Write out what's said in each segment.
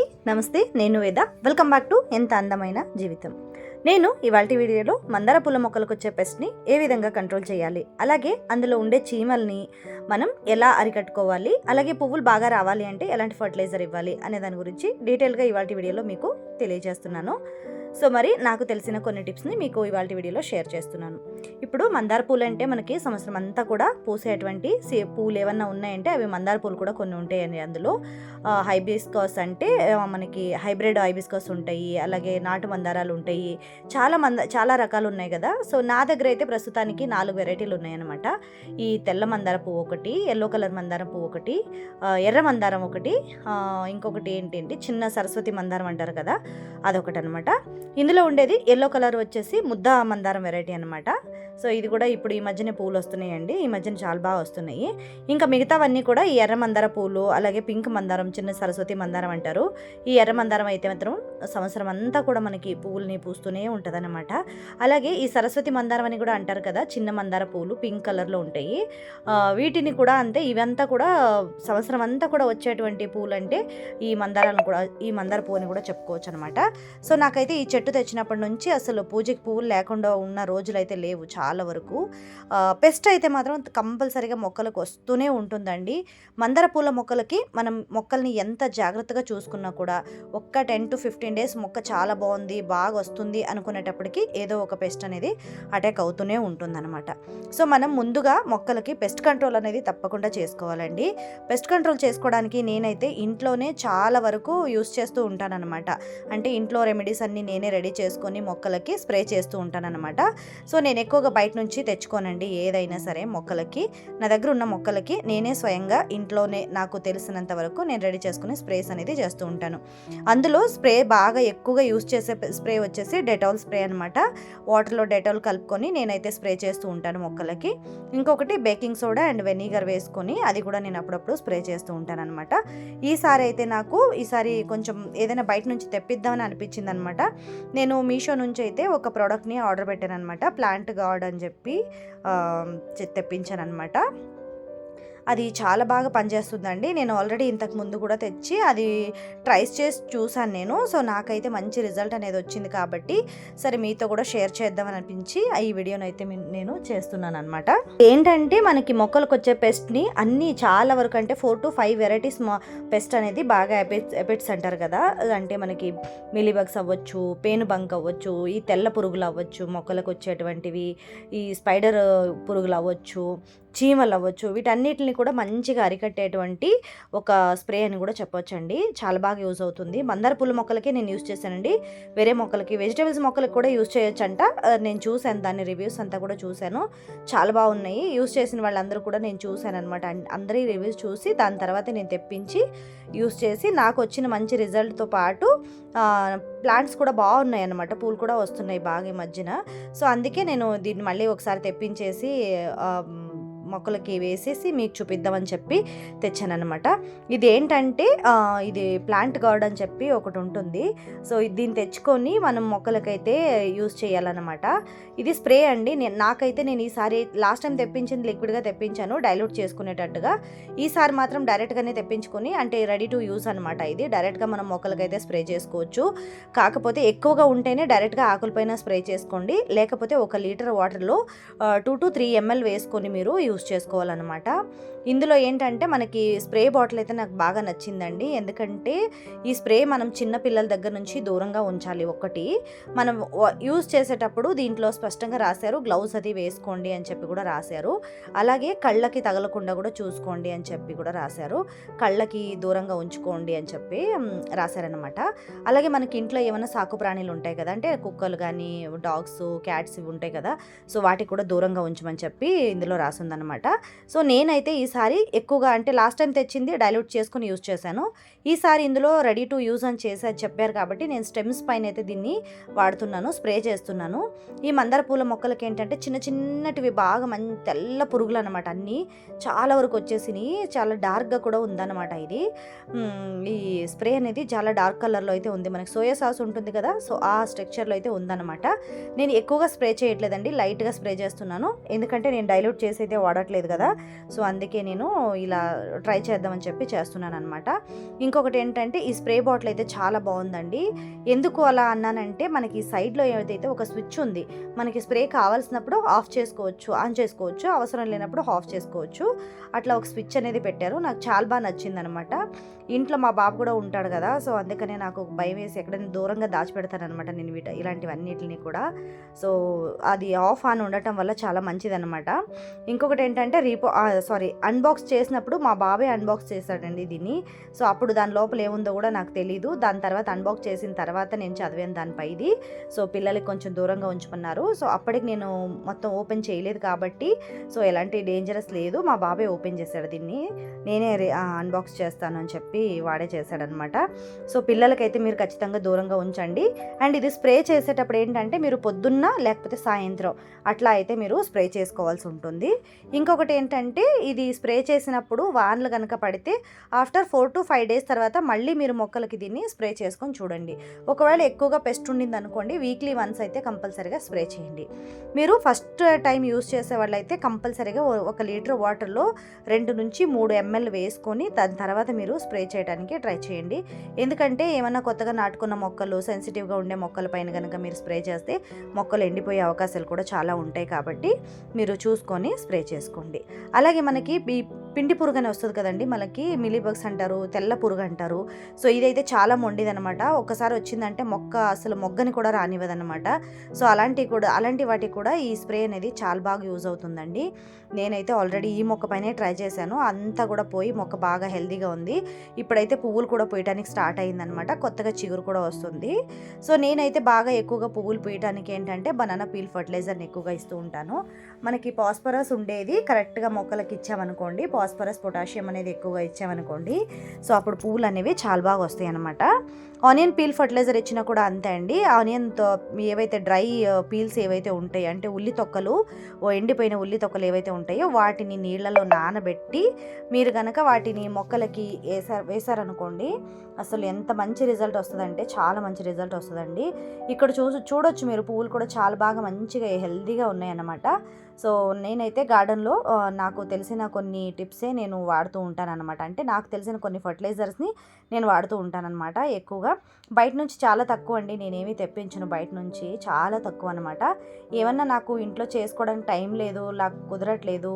అండి. నమస్తే నేను వేద. వెల్కమ్ బ్యాక్ టు ఎంత అందమైన జీవితం. నేను ఇవాళ వీడియోలో మందార పూల మొక్కలకు వచ్చే పెస్ట్ని ఏ విధంగా కంట్రోల్ చేయాలి అలాగే అందులో ఉండే చీమల్ని మనం ఎలా అరికట్టుకోవాలి అలాగే పువ్వులు బాగా రావాలి అంటే ఎలాంటి ఫర్టిలైజర్ ఇవ్వాలి అనే దాని గురించి డీటెయిల్గా ఇవాళ వీడియోలో మీకు తెలియజేస్తున్నాను. సో మరి నాకు తెలిసిన కొన్ని టిప్స్ని మీకు ఇవాళ వీడియోలో షేర్ చేస్తున్నాను. ఇప్పుడు మందార పూలు అంటే మనకి సంవత్సరం అంతా కూడా పూసేటువంటి సే- పూలు ఏమన్నా ఉన్నాయంటే అవి మందార పూలు కూడా కొన్ని ఉంటాయండి అందులో. హైబిస్కస్ అంటే మనకి హైబ్రిడ్ హైబిస్కస్ ఉంటాయి అలాగే నాటు మందారాలు ఉంటాయి. చాలా మంద చాలా రకాలు ఉన్నాయి కదా. సో నా దగ్గర అయితే ప్రస్తుతానికి నాలుగు వెరైటీలు ఉన్నాయన్నమాట. ఈ తెల్ల మందార పువ్వు ఒకటి ఎల్లో కలర్ మందారం పువ్వు ఒకటి ఎర్ర మందారం ఒకటి ఇంకొకటి ఏంటి చిన్న సరస్వతి మందారం అంటారు కదా అదొకటి అనమాట ఇందులో ఉండేది ఎల్లో కలర్ వచ్చేసి ముద్ద మందారం వెరైటీ అనమాట సో ఇది కూడా ఇప్పుడు ఈ మధ్యనే పూలు వస్తున్నాయండి ఈ మధ్యన చాలా బాగా వస్తున్నాయి. ఇంకా మిగతావన్నీ కూడా ఈ ఎర్ర మందార పూలు అలాగే పింక్ మందారం చిన్న సరస్వతి మందారం అంటారు. ఈ ఎర్ర మందారం అయితే మాత్రం సంవత్సరం అంతా కూడా మనకి పువ్వుల్ని పూస్తూనే ఉంటుందన్నమాట. అలాగే ఈ సరస్వతి మందారం అని కూడా అంటారు కదా చిన్న మందార పూలు పింక్ కలర్లో ఉంటాయి. వీటిని కూడా అంతే ఇవంతా కూడా సంవత్సరం అంతా కూడా వచ్చేటువంటి పూలు అంటే ఈ మందారాలను కూడా ఈ మందార పువ్వుని కూడా చెప్పుకోవచ్చు అనమాట సో నాకైతే ఈ చెట్టు తెచ్చినప్పటి నుంచి అసలు పూజకి పువ్వులు లేకుండా ఉన్న రోజులైతే లేవు. చాలా వరకు. పెస్ట్ అయితే మాత్రం కంపల్సరీగా మొక్కలకు వస్తూనే ఉంటుందండి. మందార పూల మొక్కలకి మనం మొక్కల్ని ఎంత జాగ్రత్తగా చూసుకున్నా కూడా ఒక్క టెన్ టు ఫిఫ్టీన్ డేస్ మొక్క చాలా బాగుంది బాగా వస్తుంది అనుకునేటప్పటికి ఏదో ఒక పెస్ట్ అనేది అటాక్ అవుతూనే ఉంటుందన్నమాట. సో మనం ముందుగా మొక్కలకి పెస్ట్ కంట్రోల్ అనేది తప్పకుండా చేసుకోవాలండి. పెస్ట్ కంట్రోల్ చేసుకోవడానికి నేనైతే ఇంట్లోనే చాలా వరకు యూస్ చేస్తూ ఉంటానన్నమాట. అంటే ఇంట్లో రెమెడీస్ అన్నీ నేనే రెడీ చేసుకొని మొక్కలకి స్ప్రే చేస్తూ ఉంటానన్నమాట. సో నేను ఎక్కువగా బయట నుంచి తెచ్చుకోనండి ఏదైనా సరే మొక్కలకి. నా దగ్గర ఉన్న మొక్కలకి నేనే స్వయంగా ఇంట్లోనే నాకు తెలిసినంత వరకు నేను రెడీ చేసుకుని స్ప్రేస్ అనేది చేస్తూ ఉంటాను. అందులో స్ప్రే బాగా ఎక్కువగా యూస్ చేసే స్ప్రే వచ్చేసి డెటాల్ స్ప్రే అనమాట వాటర్లో డెటాల్ కలుపుకొని నేనైతే స్ప్రే చేస్తూ ఉంటాను మొక్కలకి. ఇంకొకటి బేకింగ్ సోడా అండ్ వెనిగర్ వేసుకొని అది కూడా నేను అప్పుడప్పుడు స్ప్రే చేస్తూ ఉంటాను అనమాట ఈసారి అయితే నాకు ఈసారి కొంచెం ఏదైనా బయట నుంచి తెప్పిద్దామని అనిపించింది అనమాట నేను మీషో నుంచి అయితే ఒక ప్రోడక్ట్ని ఆర్డర్ పెట్టాను అనమాట ప్లాంట్ గార్డ్ అని చెప్పి తెప్పించాను అనమాట అది చాలా బాగా పనిచేస్తుందండి. నేను ఆల్రెడీ ఇంతకు ముందు కూడా తెచ్చి అది ట్రైస్ చేసి చూసాను నేను. సో నాకైతే మంచి రిజల్ట్ అనేది వచ్చింది కాబట్టి సరే మీతో కూడా షేర్ చేద్దామని అనిపించి ఈ వీడియోను అయితే నేను చేస్తున్నాను అనమాట ఏంటంటే మనకి మొక్కలకు వచ్చే పెస్ట్ని అన్ని చాలా వరకు అంటే four to five varieties pest అనేది బాగా ఎపిట్స్ ఎపిట్స్ అంటారు కదా. అంటే మనకి మిలీబగ్స్ అవ్వచ్చు పేను బంక్ అవ్వచ్చు ఈ తెల్ల పురుగులు అవ్వచ్చు మొక్కలకు వచ్చేటువంటివి ఈ స్పైడర్ పురుగులు అవ్వచ్చు చీమలు అవ్వచ్చు వీటన్నిటిని కూడా మంచిగా అరికట్టేటువంటి ఒక స్ప్రే అని కూడా చెప్పొచ్చండి. చాలా బాగా యూజ్ అవుతుంది. మందార పూల మొక్కలకే నేను యూజ్ చేశానండి. వేరే మొక్కలకి వెజిటేబుల్స్ మొక్కలకి కూడా యూజ్ చేయొచ్చంట. నేను చూశాను దాని రివ్యూస్ అంతా కూడా చూశాను. చాలా బాగున్నాయి. యూజ్ చేసిన వాళ్ళందరూ కూడా నేను చూశాను అనమాట అందరి రివ్యూస్ చూసి దాని తర్వాత నేను తెప్పించి యూస్ చేసి నాకు వచ్చిన మంచి రిజల్ట్తో పాటు ప్లాంట్స్ కూడా బాగున్నాయి అన్నమాట పూలు కూడా వస్తున్నాయి బాగా ఈ మధ్యన. సో అందుకే నేను దీన్ని మళ్ళీ ఒకసారి తెప్పించేసి మొక్కలకి వేసేసి మీకు చూపిద్దామని చెప్పి తెచ్చానమాట ఇది ఏంటంటే ఇది ప్లాంట్ గార్డ్ అని చెప్పి ఒకటి ఉంటుంది. సో ఇది దీన్ని తెచ్చుకొని మనం మొక్కలకైతే యూస్ చేయాలన్నమాట. ఇది స్ప్రే అండి. నేను నాకైతే నేను ఈసారి లాస్ట్ టైం తెప్పించింది లిక్విడ్గా తెప్పించాను డైల్యూట్ చేసుకునేటట్టుగా. ఈసారి మాత్రం డైరెక్ట్గానే తెప్పించుకొని అంటే రెడీ టు యూస్ అనమాట ఇది. డైరెక్ట్గా మనం మొక్కలకైతే స్ప్రే చేసుకోవచ్చు. కాకపోతే ఎక్కువగా ఉంటేనే డైరెక్ట్గా ఆకులపైన స్ప్రే చేసుకోండి. లేకపోతే ఒక లీటర్ వాటర్లో టూ టు త్రీ ఎంఎల్ వేసుకొని మీరు యూస్ చేసుకోవాలన్నమాట. ఇందులో ఏంటంటే మనకి స్ప్రే బాటిల్ అయితే నాకు బాగా నచ్చిందండి. ఎందుకంటే ఈ స్ప్రే మనం చిన్న పిల్లల దగ్గర నుంచి దూరంగా ఉంచాలి ఒకటి మనం యూజ్ చేసేటప్పుడు దీంట్లో స్పష్టంగా రాశారు గ్లౌస్ అది వేసుకోండి అని చెప్పి కూడా రాశారు. అలాగే కళ్ళకి తగలకుండా కూడా చూసుకోండి అని చెప్పి కూడా రాశారు. కళ్ళకి దూరంగా ఉంచుకోండి అని చెప్పి రాశారనమాట అలాగే మనకి ఇంట్లో ఏమైనా సాకు ప్రాణులు ఉంటాయి కదా అంటే కుక్కలు కానీ డాగ్స్ క్యాట్స్ ఇవి ఉంటాయి కదా సో వాటికి కూడా దూరంగా ఉంచమని చెప్పి ఇందులో రాసిందనమాట సో నేనైతే ఈసారి ఎక్కువగా అంటే లాస్ట్ టైం తెచ్చింది డైల్యూట్ చేసుకుని యూజ్ చేశాను. ఈసారి ఇందులో రెడీ టు యూజ్ అని చేసే చెప్పారు కాబట్టి నేను స్టెమ్స్ పైన అయితే దీన్ని వాడుతున్నాను స్ప్రే చేస్తున్నాను. ఈ మందార పూల మొక్కలకి ఏంటంటే చిన్న చిన్నటివి బాగా మంచి తెల్ల పురుగులు అనమాట అన్నీ చాలా వరకు వచ్చేసినాయి. చాలా డార్క్గా కూడా ఉందన్నమాట ఇది. ఈ స్ప్రే అనేది చాలా డార్క్ కలర్లో అయితే ఉంది. మనకి సోయా సాస్ ఉంటుంది కదా సో ఆ స్ట్రక్చర్లో అయితే ఉందన్నమాట. నేను ఎక్కువగా స్ప్రే చేయట్లేదండి లైట్గా స్ప్రే చేస్తున్నాను. ఎందుకంటే నేను డైల్యూట్ చేసి అయితే వాడ పడట్లేదు కదా. సో అందుకే నేను ఇలా ట్రై చేద్దామని చెప్పి చేస్తున్నాను అనమాట ఇంకొకటి ఏంటంటే ఈ స్ప్రే బాటిల్ అయితే చాలా బాగుందండి. ఎందుకు అలా అన్నానంటే మనకి సైడ్లో ఏదైతే ఒక స్విచ్ ఉంది మనకి స్ప్రే కావాల్సినప్పుడు ఆఫ్ చేసుకోవచ్చు ఆన్ చేసుకోవచ్చు అవసరం లేనప్పుడు ఆఫ్ చేసుకోవచ్చు. అట్లా ఒక స్విచ్ అనేది పెట్టారు. నాకు చాలా బాగా నచ్చిందనమాట ఇంట్లో మా బాబు కూడా ఉంటాడు కదా సో అందుకనే నాకు భయం వేసి ఎక్కడైనా దూరంగా దాచిపెడతానమాట నేను వీట ఇలాంటివన్నిటిని కూడా. సో అది ఆఫ్ ఆన్ ఉండటం వల్ల చాలా మంచిదనమాట ఇంకొకటి ఏంటంటే రీపో సారీ అన్బాక్స్ చేసినప్పుడు మా బాబాయ్ అన్బాక్స్ చేశాడండి దీన్ని. సో అప్పుడు దాని లోపల ఏముందో కూడా నాకు తెలియదు దాని తర్వాత అన్బాక్స్ చేసిన తర్వాత నేను చదివాను దానిపై ఇది సో పిల్లలకి కొంచెం దూరంగా ఉంచుకున్నారు. సో అప్పటికి నేను మొత్తం ఓపెన్ చేయలేదు కాబట్టి సో ఎలాంటి డేంజరస్ లేదు. మా బాబాయ్ ఓపెన్ చేశాడు దీన్ని. నేనే అన్బాక్స్ చేస్తాను అని చెప్పి వాడే చేశాడనమాట సో పిల్లలకైతే మీరు ఖచ్చితంగా దూరంగా ఉంచండి. అండ్ ఇది స్ప్రే చేసేటప్పుడు ఏంటంటే మీరు పొద్దున్న లేకపోతే సాయంత్రం అట్లా అయితే మీరు స్ప్రే చేసుకోవాల్సి ఉంటుంది. ఇంకొకటి ఏంటంటే ఇది స్ప్రే చేసినప్పుడు వానలు కనుక పడితే after four to five days తర్వాత మళ్ళీ మీరు మొక్కలకి దీన్ని స్ప్రే చేసుకొని చూడండి. ఒకవేళ ఎక్కువగా పెస్ట్ ఉండింది అనుకోండి వీక్లీ వన్స్ అయితే కంపల్సరీగా స్ప్రే చేయండి. మీరు ఫస్ట్ టైం యూస్ చేసే వాళ్ళైతే కంపల్సరీగా ఒక లీటర్ వాటర్లో రెండు నుంచి మూడు ఎంఎల్ వేసుకొని దాని తర్వాత మీరు స్ప్రే చేయడానికి ట్రై చేయండి. ఎందుకంటే ఏమైనా కొత్తగా నాటుకున్న మొక్కలు సెన్సిటివ్గా ఉండే మొక్కల పైన కనుక మీరు స్ప్రే చేస్తే మొక్కలు ఎండిపోయే అవకాశాలు కూడా చాలా ఉంటాయి కాబట్టి మీరు చూసుకొని స్ప్రే చేసుకోండి. అలాగే మనకి ఈ పిండి పురుగు అని వస్తుంది కదండి మనకి మిలీబగ్స్ అంటారు తెల్ల పురుగు అంటారు. సో ఇదైతే చాలా మొండిదనమాట. ఒకసారి వచ్చిందంటే మొక్క అసలు మొగ్గని కూడా రానివ్వదనమాట. సో అలాంటివి కూడా అలాంటి వాటికి కూడా ఈ స్ప్రే అనేది చాలా బాగా యూజ్ అవుతుందండి. నేనైతే ఆల్రెడీ ఈ మొక్క పైనే ట్రై చేశాను. అంతా కూడా పోయి మొక్క బాగా హెల్దీగా ఉంది. ఇప్పుడైతే పువ్వులు కూడా పోయటానికి స్టార్ట్ అయిందనమాట. కొత్తగా చిగురు కూడా వస్తుంది. సో నేనైతే బాగా ఎక్కువగా పువ్వులు పోయటానికి ఏంటంటే బనానా పీల్ ఫర్టిలైజర్ని ఎక్కువగా ఇస్తూ ఉంటాను. మనకి పాస్పరస్ ఉండేది కరెక్ట్గా మొక్కలకి ఇచ్చామనుకోండి పాస్పరస్ పొటాషియం అనేది ఎక్కువగా ఇచ్చామనుకోండి. సో అప్పుడు పువ్వులు అనేవి చాలా బాగా వస్తాయి అనమాట ఆనియన్ పీల్ ఫర్టిలైజర్ ఇచ్చినా కూడా అంతే అండి. ఆనియన్తో ఏవైతే డ్రై పీల్స్ ఏవైతే ఉంటాయో అంటే ఉల్లి తొక్కలు ఓ ఎండిపోయిన ఉల్లి తొక్కలు ఏవైతే ఉంటాయో వాటిని నీళ్ళలో నానబెట్టి మీరు కనుక వాటిని మొక్కలకి వేసారు వేసారనుకోండి అసలు ఎంత మంచి రిజల్ట్ వస్తుందంటే చాలా మంచి రిజల్ట్ వస్తుందండి. ఇక్కడ చూ చూడొచ్చు మీరు పువ్వులు కూడా చాలా బాగా మంచిగా హెల్తీగా ఉన్నాయన్నమాట. సో నేనైతే గార్డెన్లో నాకు తెలిసిన కొన్ని టిప్సే నేను వాడుతూ ఉంటాను అనమాట అంటే నాకు తెలిసిన కొన్ని ఫర్టిలైజర్స్ని నేను వాడుతూ ఉంటానన్నమాట ఎక్కువగా. బయట నుంచి చాలా తక్కువ అండి. నేనేమి తెప్పించను బయట నుంచి. చాలా తక్కువ అనమాట ఏమన్నా నాకు ఇంట్లో చేసుకోవడానికి టైం లేదు నాకు కుదరట్లేదు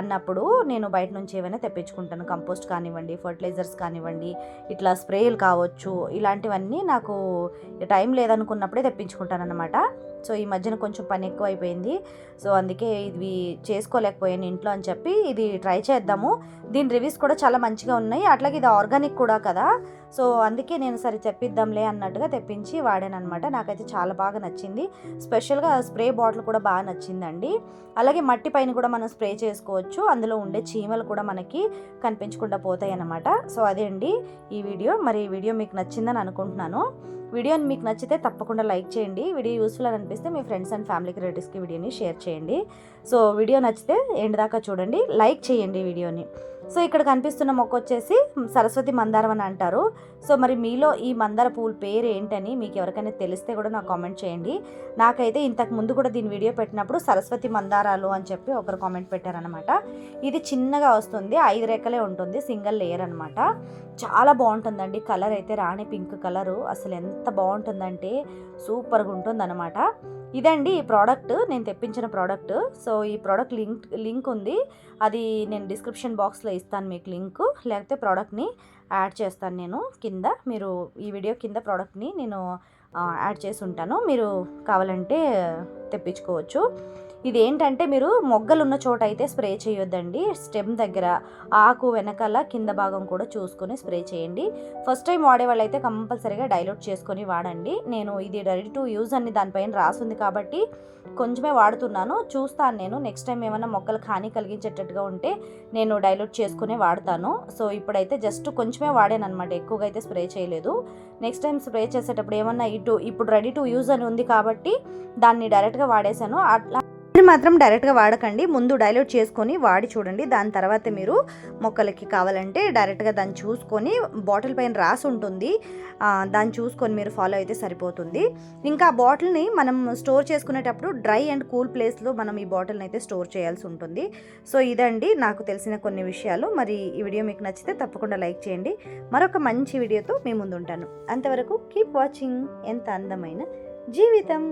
అన్నప్పుడు నేను బయట నుంచి ఏమైనా తెప్పించుకుంటాను. కంపోస్ట్ కానివ్వండి ఫర్టిలైజర్స్ కానివ్వండి ఇట్లా స్ప్రేలు కావచ్చు ఇలాంటివన్నీ నాకు టైం లేదనుకున్నప్పుడే తెప్పించుకుంటాను అనమాట సో ఈ మధ్యన కొంచెం పని ఎక్కువ అయిపోయింది సో అందుకే ఇవి చేసుకోలేకపోయాను ఇంట్లో అని చెప్పి ఇది ట్రై చేద్దాము. దీని రివ్యూస్ కూడా చాలా మంచిగా ఉన్నాయి. అట్లాగే ఇది ఆర్గానిక్ కూడా కదా. సో అందుకే నేను సరే చెప్పిద్దాంలే అన్నట్టుగా తెప్పించి వాడానమాట నాకైతే చాలా బాగా నచ్చింది. స్పెషల్గా స్ప్రే బాటిల్ కూడా బాగా నచ్చిందండి. అలాగే మట్టి పైన కూడా మనం స్ప్రే చేసుకోవచ్చు. అందులో ఉండే చీమలు కూడా మనకి కనిపించకుండా పోతాయి అన్నమాట సో అదే అండి ఈ వీడియో. మరి ఈ వీడియో మీకు నచ్చిందని అనుకుంటున్నాను. వీడియోని మీకు నచ్చితే తప్పకుండా లైక్ చేయండి. వీడియో యూస్ఫుల్ అని అనిపిస్తే మీ ఫ్రెండ్స్ అండ్ ఫ్యామిలీకి రిలేటివ్స్కి వీడియోని షేర్ చేయండి. సో వీడియో నచ్చితే ఎండ్ దాకా చూడండి. లైక్ చేయండి వీడియోని. సో ఇక్కడ కనిపిస్తున్న మొక్క వచ్చేసి సరస్వతి మందారం అని అంటారు. సో మరి మీలో ఈ మందార పూల పేరు ఏంటని మీకు ఎవరికైనా తెలిస్తే కూడా నాకు కామెంట్ చేయండి. నాకైతే ఇంతకు ముందు కూడా దీని వీడియో పెట్టినప్పుడు సరస్వతి మందారాలు అని చెప్పి ఒకరు కామెంట్ పెట్టారనమాట ఇది చిన్నగా వస్తుంది ఐదు రెక్కలే ఉంటుంది సింగిల్ లేయర్ అనమాట చాలా బాగుంటుందండి కలర్ అయితే రాణి పింక్ కలరు. అసలు ఎంత బాగుంటుందంటే సూపర్గా ఉంటుంది అనమాట ఇదండి ఈ ప్రోడక్ట్ నేను తెప్పించిన ప్రోడక్ట్. సో ఈ ప్రోడక్ట్ లింక్ లింక్ ఉంది. అది నేను డిస్క్రిప్షన్ బాక్స్లో ఇస్తాను మీకు లింక్ లేకపోతే ప్రోడక్ట్ని. యాడ్ చేస్తాను నేను కింద. మీరు ఈ వీడియో కింద ప్రోడక్ట్ని నేను యాడ్ చేసి ఉంటాను. మీరు కావాలంటే తెప్పించుకోవచ్చు. ఇది ఏంటంటే మీరు మొగ్గలు ఉన్న చోట అయితే స్ప్రే చేయొద్దండి. స్టెమ్ దగ్గర ఆకు వెనకాల కింద భాగం కూడా చూసుకొని స్ప్రే చేయండి. ఫస్ట్ టైం వాడే వాళ్ళైతే కంపల్సరీగా డైల్యూట్ చేసుకొని వాడండి. నేను ఇది రెడీ టు యూజ్ అని దానిపైన రాసుంది కాబట్టి కొంచెమే వాడుతున్నాను. చూస్తాను నేను. నెక్స్ట్ టైం ఏమైనా మొక్కలు హాని కలిగించేటట్టుగా ఉంటే నేను డైల్యూట్ చేసుకునే వాడతాను. సో ఇప్పుడైతే జస్ట్ కొంచెమే వాడాను అనమాట ఎక్కువగా అయితే స్ప్రే చేయలేదు. నెక్స్ట్ టైం స్ప్రే చేసేటప్పుడు ఏమన్నా ఇటు ఇప్పుడు రెడీ టు యూజ్ అని ఉంది కాబట్టి దాన్ని డైరెక్ట్గా వాడేశాను. అట్లా మాత్రం డైరెక్ట్గా వాడకండి. ముందు డైల్యూట్ చేసుకొని వాడి చూడండి. దాని తర్వాత మీరు మొక్కలకి కావాలంటే డైరెక్ట్గా దాన్ని చూసుకొని బాటిల్ పైన రాసి ఉంటుంది. దాన్ని చూసుకొని మీరు ఫాలో అయితే సరిపోతుంది. ఇంకా ఆ బాటిల్ని మనం స్టోర్ చేసుకునేటప్పుడు డ్రై అండ్ కూల్ ప్లేస్లో మనం ఈ బాటిల్ని అయితే స్టోర్ చేయాల్సి ఉంటుంది. సో ఇదండి నాకు తెలిసిన కొన్ని విషయాలు. మరి ఈ వీడియో మీకు నచ్చితే తప్పకుండా లైక్ చేయండి. మరొక మంచి వీడియోతో మీ ముందు ఉంటాను అంతవరకు కీప్ వాచింగ్. ఎంత అందమైన జీవితం!